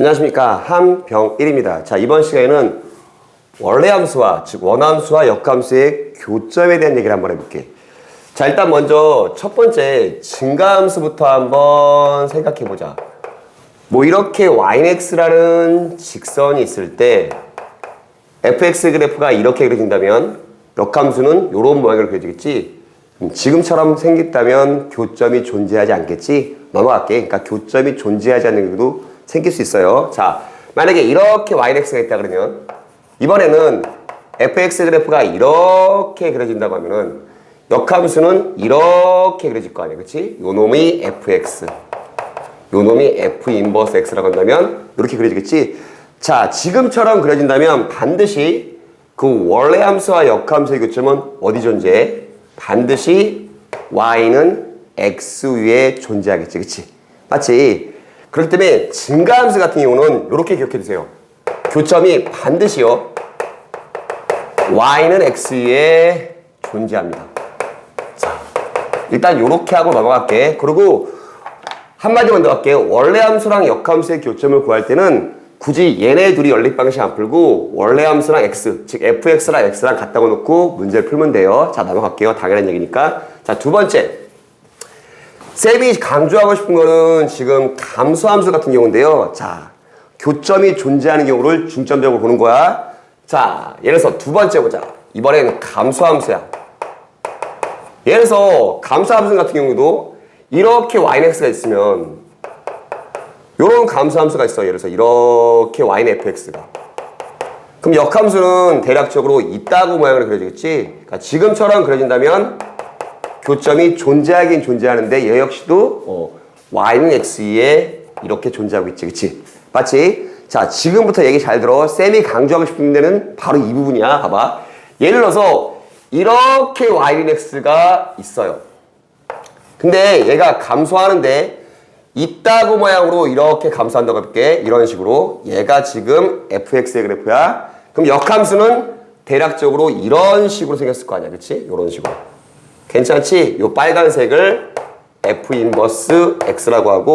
안녕하십니까 한병일입니다. 자 이번 시간에는 원래 함수와 즉 원함수와 역함수의 교점에 대한 얘기를 한번 해볼게. 자 일단 먼저 첫 번째 증가함수부터 한번 생각해 보자. 뭐 이렇게 yx라는 직선이 있을 때 fx 그래프가 이렇게 그려진다면 역함수는 이런 모양으로 그려지겠지. 음, 지금처럼 생겼다면 교점이 존재하지 않겠지. 넘어갈게. 그러니까 교점이 존재하지 않는 경우도 생길 수 있어요. 자, 만약에 이렇게 yx가 있다 그러면 이번에는 fx 그래프가 이렇게 그려진다고 하면은 역함수는 이렇게 그려질 거 아니야. 그치? 요 놈이 fx. 요 놈이 f 인버스 x라고 한다면 이렇게 그려지겠지? 자, 지금처럼 그려진다면 반드시 그 원래 함수와 역함수의 교점은 어디 존재해? 반드시 y는 x 위에 존재하겠지. 그치? 맞지? 그렇기 때문에 증가함수 같은 경우는 이렇게 기억해 두세요. 교점이 반드시요. y는 x 위에 존재합니다. 자, 일단 이렇게 하고 넘어갈게. 그리고 한마디만 더 할게요. 원래 함수랑 역함수의 교점을 구할 때는 굳이 얘네 둘이 연립 방식 안 풀고 원래 함수랑 x, 즉 fx랑 x랑 갖다가 놓고 문제를 풀면 돼요. 자, 넘어갈게요. 당연한 얘기니까. 자, 두 번째. 쌤이 강조하고 싶은 거는 지금 감소함수 같은 경우인데요. 자, 교점이 존재하는 경우를 중점적으로 보는 거야. 자, 예를 들어서 두 번째 보자. 이번엔 감소함수야. 예를 들어서 감소함수 같은 경우도 이렇게 yx가 있으면 이런 감소함수가 있어. 예를 들어서 이렇게 y는 fx가. 그럼 역함수는 대략적으로 있다고 모양으로 그려지겠지. 그러니까 지금처럼 그려진다면 교점이 존재하긴 존재하는데 얘 역시도 어, y는 x 위에 이렇게 존재하고 있지. 그치? 맞지? 자, 지금부터 얘기 잘 들어. 쌤이 강조하고 싶은 데는 바로 이 부분이야. 봐봐. 예를 들어서 이렇게 y는 x가 있어요. 근데 얘가 감소하는데 있다고 모양으로 이렇게 감소한다고 할게. 이런 식으로. 얘가 지금 fx의 그래프야. 그럼 역함수는 대략적으로 이런 식으로 생겼을 거 아니야. 그치? 이런 식으로. 괜찮지? 요 빨간색을 f 인버스 x라고 하고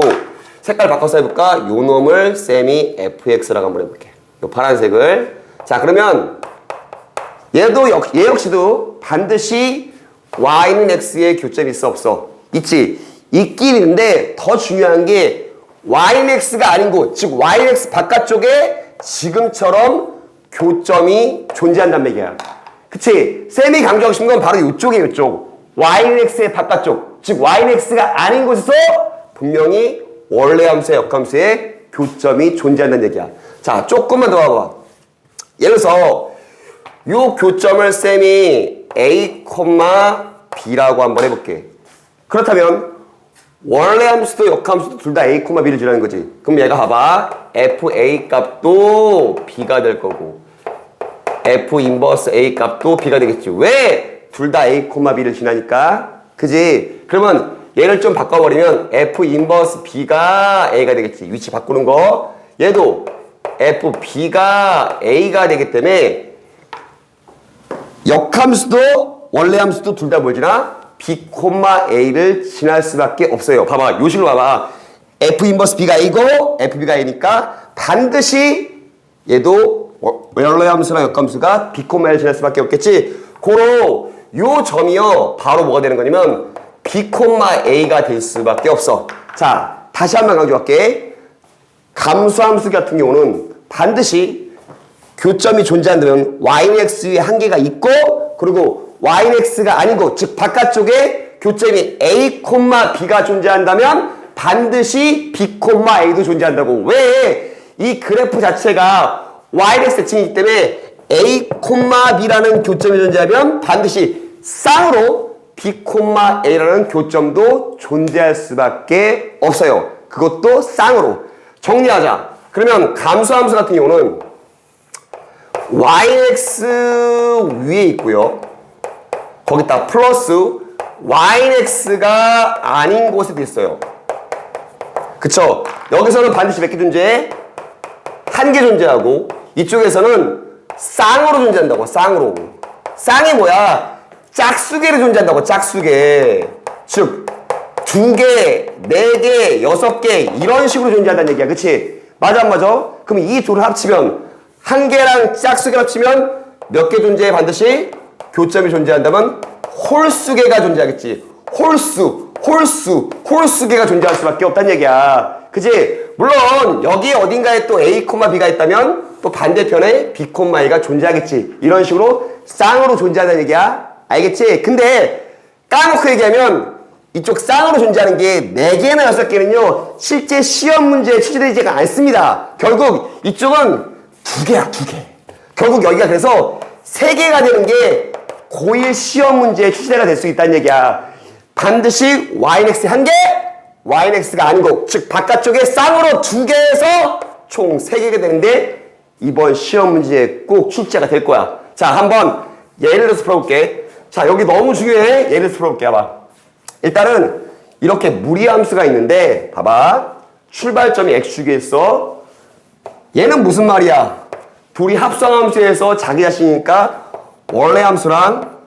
색깔 바꿔서 해볼까? 요 놈을 쌤이 fx라고 한번 해볼게. 요 파란색을. 자, 그러면 얘도 역, 얘 역시도 반드시 y는 x의 교점이 있어 없어? 있지. 있긴 있는데 더 중요한 게 y는 x가 아닌 곳, 즉 y는 x 바깥쪽에 지금처럼 교점이 존재한다는 얘기야. 그치? 강조하고 싶은 건 바로 이쪽이에요, 이쪽. Y는 x의 바깥쪽, 즉 y는 x가 아닌 곳에서 분명히 원래 함수의 역함수의 교점이 존재한다는 얘기야. 자, 조금만 더 봐봐. 예를 들어서 요 교점을 쌤이 a, b라고 한번 해볼게. 그렇다면 원래 함수도 역함수도 둘 다 a, b를 주라는 거지. 그럼 얘가 봐봐. fa 값도 b가 될 거고 f 인버스 a 값도 b가 되겠지. 왜? 둘 다 a, b를 지나니까. 그지? 그러면 얘를 좀 바꿔버리면 f 인버스 b가 a가 되겠지. 위치 바꾸는 거. 얘도 f b가 a가 되기 때문에 역함수도 원래 함수도 둘 다 뭘 지나 b, a를 지날 수밖에 없어요. 봐봐. 요 식으로 봐봐. f 인버스 b가 a고 fb가 a니까 반드시 얘도 원래 함수나 역함수가 b, a를 지날 수밖에 없겠지. 고로 요 점이요. 바로 뭐가 되는 거냐면 b, a가 될 수밖에 없어. 자, 다시 한 번 강조할게. 감수함수 같은 경우는 반드시 교점이 존재한다면 y는 x 위에 한계가 있고 그리고 y는 x가 아니고 즉 바깥쪽에 교점이 a, b가 존재한다면 반드시 b, a도 존재한다고 왜? 이 그래프 자체가 y는 x 대칭이기 때문에 a, b라는 교점이 존재하면 반드시 쌍으로 b, a라는 교점도 존재할 수밖에 없어요. 그것도 쌍으로. 정리하자. 그러면 감수함수 같은 경우는 yx 위에 있고요. 거기다 플러스 yx가 아닌 곳에도 있어요. 그쵸? 여기서는 반드시 몇 개 존재해? 한 개 존재하고 이쪽에서는 쌍으로 존재한다고 쌍으로. 쌍이 뭐야? 짝수개로 존재한다고 짝수개. 즉 두 개, 네 개, 여섯 개 이런 식으로 존재한다는 얘기야. 그치? 맞아 안 맞아? 그럼 이 둘을 합치면 한 개랑 짝수개 합치면 몇 개 존재해 반드시 교점이 존재한다면 홀수개가 존재하겠지. 홀수, 홀수, 홀수개가 존재할 수밖에 없다는 얘기야. 그지? 물론 여기 어딘가에 또 A, B가 있다면 또 반대편에 B, A가 존재하겠지. 이런 식으로 쌍으로 존재하는 얘기야. 알겠지? 근데 까놓고 얘기하면 이쪽 쌍으로 존재하는 게 4개나 6개는요, 실제 시험 문제에 출제되지가 않습니다. 결국 이쪽은 두 개야, 두 개. 결국 여기가 그래서 세 개가 되는 게 고1 시험 문제에 출제가 될 수 있다는 얘기야. 반드시 yx 한 개, yx가 아니고, 즉, 바깥쪽에 쌍으로 두 개에서 총 세 개가 되는데, 이번 시험 문제에 꼭 출제가 될 거야. 자, 한번 예를 들어서 풀어볼게. 자, 여기 너무 중요해. 예를 들어서 풀어볼게. 봐봐. 일단은 이렇게 무리함수가 있는데 봐봐 출발점이 x축에 있어 얘는 무슨 말이야 둘이 합성함수에서 자기 자신이니까 원래 함수랑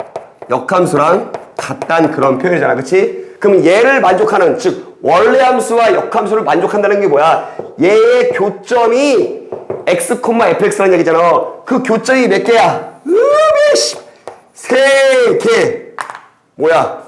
역함수랑 같다는 그런 표현이잖아 그치? 그럼 얘를 만족하는 즉 원래 함수와 역함수를 만족한다는 게 뭐야 얘의 교점이 x, fx라는 얘기잖아 그 교점이 몇 개야? 으메 세개. 뭐야?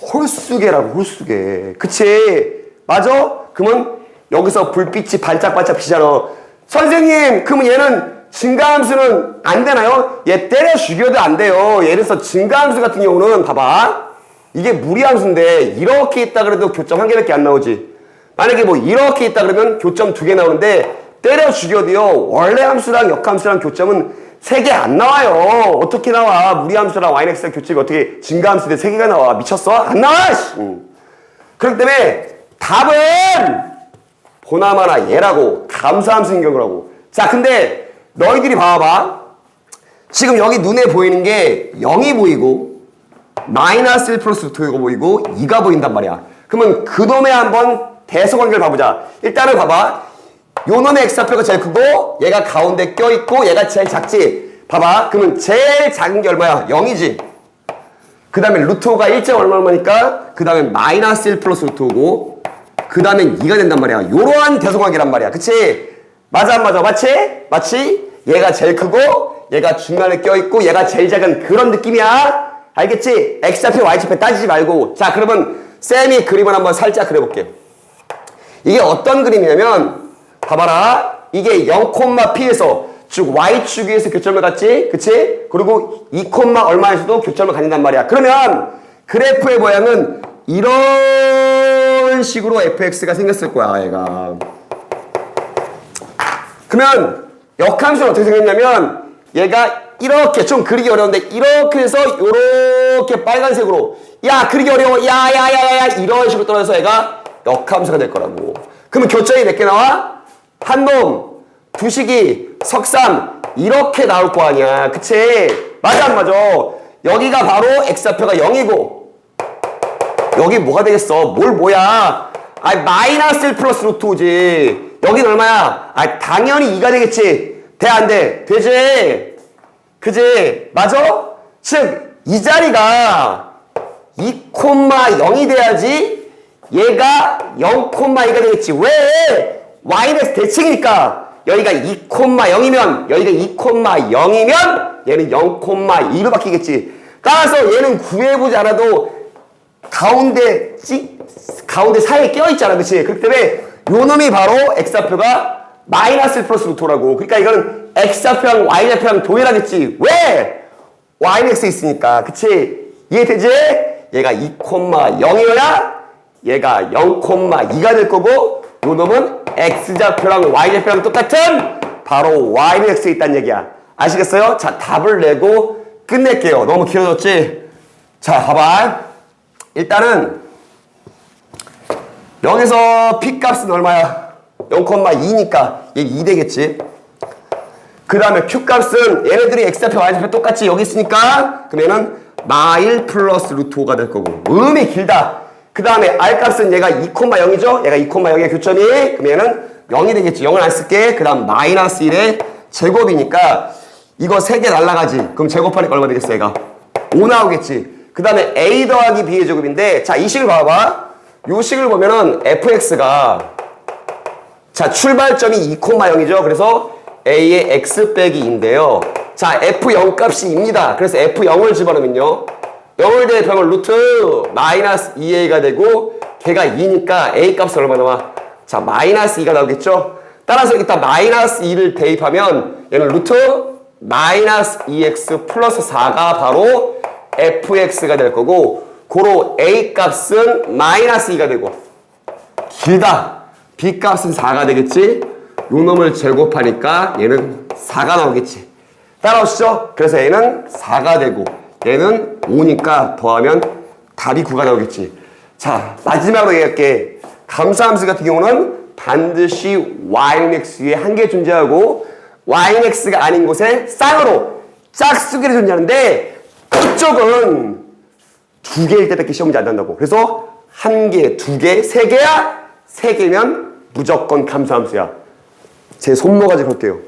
홀수계라고 홀수계. 그치? 맞아? 그러면 여기서 불빛이 반짝반짝 비잖아. 선생님 그러면 얘는 증가함수는 안 되나요? 얘 때려 죽여도 안 돼요. 예를 들어서 증가함수 같은 경우는 봐봐. 이게 무리함수인데 이렇게 있다 그래도 교점 한 개밖에 안 나오지. 만약에 뭐 이렇게 있다 그러면 교점 두 개 나오는데 때려 죽여도요 원래 함수랑 역함수랑 교점은 세 개 안 나와요. 어떻게 나와? 무리함수랑 yx의 교점이 어떻게 증가함수인데 세 개가 나와? 미쳤어? 안 나와! 씨. 음. 그렇기 때문에 답은 보나마나 얘라고 감사함수인 경우라고. 자, 근데 너희들이 봐봐. 지금 여기 눈에 보이는 게 0이 보이고 마이너스 1 플러스 2가 보이고 2가 보인단 말이야. 그러면 그놈의 한번 대소관계를 봐보자. 일단은 봐봐. 요 놈의 x좌표가 제일 크고 얘가 가운데 껴있고 얘가 제일 작지 봐봐 그러면 제일 작은 게 얼마야? 0이지 그 다음에 루트 5가 1점 얼마 얼마니까 그 다음에 마이너스 1 플러스 루트 5고 그 다음에 2가 된단 말이야 요러한 대소관계란 말이야 그치? 맞아 안 맞아? 맞지? 맞지? 얘가 제일 크고 얘가 중간에 껴있고 얘가 제일 작은 그런 느낌이야 알겠지? x좌표 y좌표 따지지 말고 자 그러면 쌤이 그림을 한번 살짝 그려볼게 이게 어떤 그림이냐면 봐봐라. 이게 0,p에서 즉 y축에서 교점을 갖지. 그치? 그리고 2, 얼마에서도 교점을 갖는단 말이야. 그러면 그래프의 모양은 이런 식으로 fx가 생겼을 거야, 얘가. 그러면 역함수는 어떻게 생겼냐면 얘가 이렇게 좀 그리기 어려운데 이렇게 해서 이렇게 빨간색으로 야 그리기 어려워 야야야야야 이런 식으로 떨어져서 얘가 역함수가 될 거라고 그러면 교점이 몇 개 나와? 한놈, 두식이, 석삼 이렇게 나올 거 아니야. 그치? 맞아 안 맞아? 여기가 바로 x좌표가 0이고 여기 뭐가 되겠어? 뭘 뭐야? 아 마이너스 1 플러스 루트 5지. 여긴 얼마야? 아 당연히 2가 되겠지. 돼 안 돼? 되지? 그지? 맞아? 즉 이 자리가 2,0이 돼야지 얘가 0,2가 되겠지. 왜? Y는 대칭이니까 여기가 2,0이면 여기가 2,0이면 얘는 0,2로 바뀌겠지. 따라서 얘는 구해보지 않아도 가운데 찌, 가운데 사이에 껴있잖아. 그치? 그렇기 때문에 요 놈이 바로 x좌표가 마이너스 플러스 루토라고. 그러니까 이거는 x좌표랑 y좌표랑 동일하겠지. 왜? y는 x에 있으니까. 그치? 이해되지? 얘가 2,0이어야 얘가 0,2가 될 거고 요 놈은 x좌표랑 y좌표랑 똑같은 바로 y는 x에 있다는 얘기야. 아시겠어요? 자, 답을 내고 끝낼게요. 너무 길어졌지? 자, 봐봐. 일단은 여기서 p 값은 얼마야? 0,2니까 얘 2 되겠지. 그 다음에 q 값은 얘네들이 x좌표, y좌표 똑같이 여기 있으니까 그러면은 마1 플러스 루트 5가 될 거고 음이 길다. 그 다음에 R 값은 얘가 2,0이죠? 얘가 2,0의 교점이 그러면은 0이 되겠지. 0을 안 쓸게. 그 다음 마이너스 1의 제곱이니까 이거 3개 날라가지. 그럼 제곱하니까 얼마 되겠어, 얘가? 5 나오겠지. 그 다음에 A 더하기 B의 제곱인데 자, 이 식을 봐봐. 이 식을 보면은 fx가 자, 출발점이 2,0이죠. 그래서 a의 x 빼기 2인데요. 자, f0 값이 2입니다. 그래서 f0을 집어넣으면요. 0을 대입하면 루트 마이너스 2a가 되고 걔가 2니까 a 값은 얼마 나와? 자, 마이너스 2가 나오겠죠? 따라서 일단 마이너스 2를 대입하면 얘는 루트 마이너스 2x 플러스 4가 바로 fx가 될 거고 고로 a 값은 마이너스 2가 되고 길다. b 값은 4가 되겠지? 요 놈을 제곱하니까 얘는 4가 나오겠지. 따라오시죠? 그래서 얘는 4가 되고 얘는 5니까 더하면 답이 9가 나오겠지. 자, 마지막으로 얘기할게. 감소함수 같은 경우는 반드시 y는 x에 한 개 존재하고 y는 x가 아닌 곳에 쌍으로 짝수기를 존재하는데 그쪽은 두 개일 때밖에 시험 문제 안 난다고. 그래서 한 개, 두 개, 세 개야? 세 개면 무조건 감소함수야. 제 손모가지 걸게요.